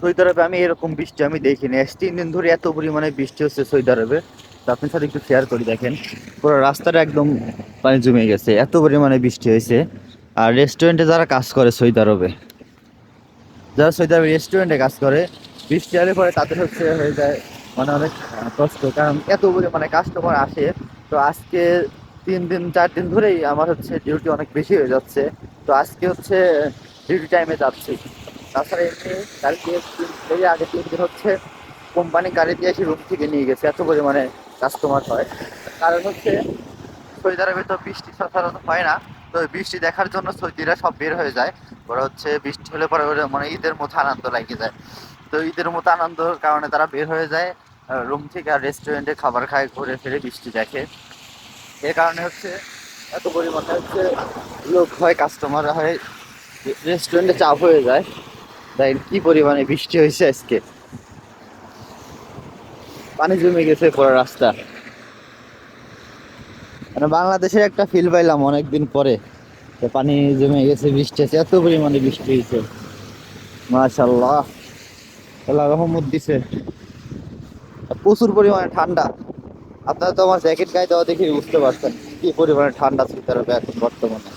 Saudi আরবে আমি এরকম বৃষ্টি আমি দেখিনি। আজ তিন দিন ধরে এত পরিমাণে বৃষ্টি হচ্ছে সৌদি আরবে। তো আপনার সাথে একটু শেয়ার করি দেখেন। পুরো রাস্তাটা একদম পানি জমে গেছে, এত পরিমাণে বৃষ্টি হয়েছে। আর রেস্টুরেন্টে যারা কাজ করে সৌদি আরবে, যারা সৌদি আরবে রেস্টুরেন্টে কাজ করে, বৃষ্টি হলে পরে তাদের হচ্ছে হয়ে যায় মানে অনেক কষ্ট। কারণ এত পরিমাণে কাস্টমার আসে, তো আজকে তিন দিন, চার দিন ধরেই আমার হচ্ছে ডিউটি অনেক বেশি হয়ে যাচ্ছে। তো আজকে হচ্ছে ডিউটি টাইমে যাচ্ছি। তাছাড়া এমনি তিন- এই আগে তিন দিন হচ্ছে কোম্পানি গাড়ি দিয়ে এসে রুম থেকে নিয়ে গেছে, এত পরিমাণে কাস্টমার হয়। কারণ হচ্ছে সৌদি আরবে তো বৃষ্টি সাধারণত হয় না, তো বৃষ্টি দেখার জন্য সৌদিরা সব বের হয়ে যায়। ওরা হচ্ছে বৃষ্টি হলে পরে মানে ঈদের মতো আনন্দ লাগে যায়। তো ঈদের মতো আনন্দর কারণে তারা বের হয়ে যায় রুম থেকে আর রেস্টুরেন্টে খাবার খায়, ঘুরে ফিরে বৃষ্টি দেখে। এর কারণে হচ্ছে এত পরিমাণে হচ্ছে লোক হয় কাস্টমার হয় রেস্টুরেন্টে চাপ হয়ে যায়। তাই কি পরিমাণে বৃষ্টি হয়েছে আজকে? পানি জমে গেছে পুরো রাস্তা। মানে বাংলাদেশের একটা ফিল পাইলাম অনেকদিন পরে পানি জমে গেছে, বৃষ্টি আছে এত পরিমাণে বৃষ্টি হয়েছে। মাশাল্লাহ আল্লাহ রহমত দিছে। প্রচুর পরিমাণে ঠান্ডা। আপনারা তো আমার জ্যাকেট গায়ে দেওয়া দেখে বুঝতে পারছেন কি পরিমাণে ঠান্ডা ছিল তার এখন বর্তমানে।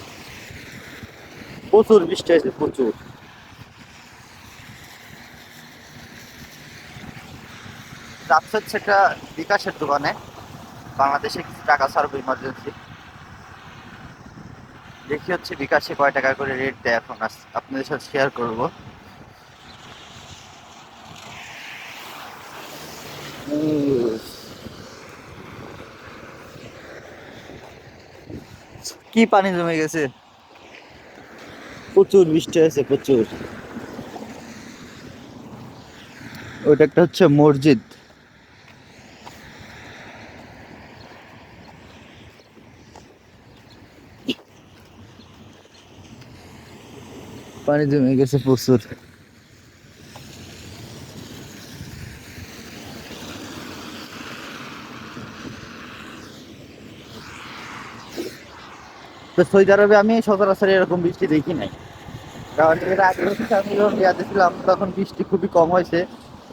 প্রচুর বৃষ্টি হয়েছে, প্রচুর। যাচ্ছে হচ্ছে একটা বিকাশের দোকানে। বাংলাদেশে কিছু টাকা ছাড়বো ইমার্জেন্সি দেখি হচ্ছে বিকাশে কয় টাকা করে রেট দেয় এখন। আপনাদের সাথে শেয়ার করব। কি পানি জমে গেছে? প্রচুর বৃষ্টি হয়েছে, প্রচুর। ওইটা একটা হচ্ছে মসজিদ। পানি জমে গেছে প্রচুর। তো সৌদি আরবে আমি সচরাচর এরকম বৃষ্টি দেখি নাই। কারণ এর আগে আমি যখন ছিলাম, তখন বৃষ্টি খুবই কম হয়েছে।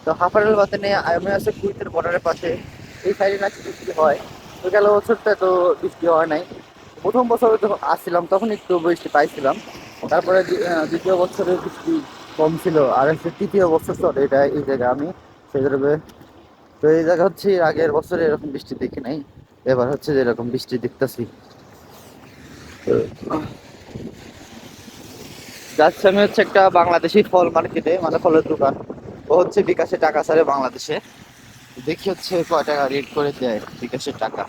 তো হাফারেল বাতানে আমি আছে কুইতের বর্ডারের পাশে, এই সাইডে নাকি বৃষ্টি হয়। তো গেল বছরটা তো বৃষ্টি হয় নাই। প্রথম বছর যখন আসছিলাম, তখন একটু বৃষ্টি পাইছিলাম। তারপরে দ্বি- দ্বিতীয় বছরে বৃষ্টি কম ছিল, আর হচ্ছে তৃতীয় বছর চলে, এটা এই জায়গা আমি সেই হিসাবে তো এই জায়গা হচ্ছে আগের বছরে এরকম বৃষ্টি দেখি নাই, এবার হচ্ছে যে এরকম বৃষ্টি দেখতেছি। যাচ্ছে আমি হচ্ছে একটা বাংলাদেশি ফল মার্কেটে মানে ফলের দোকান। ও হচ্ছে বিকাশে টাকা ছাড়ে বাংলাদেশে। দেখি হচ্ছে কয় টাকা রেট করে দেয় বিকাশের টাকা।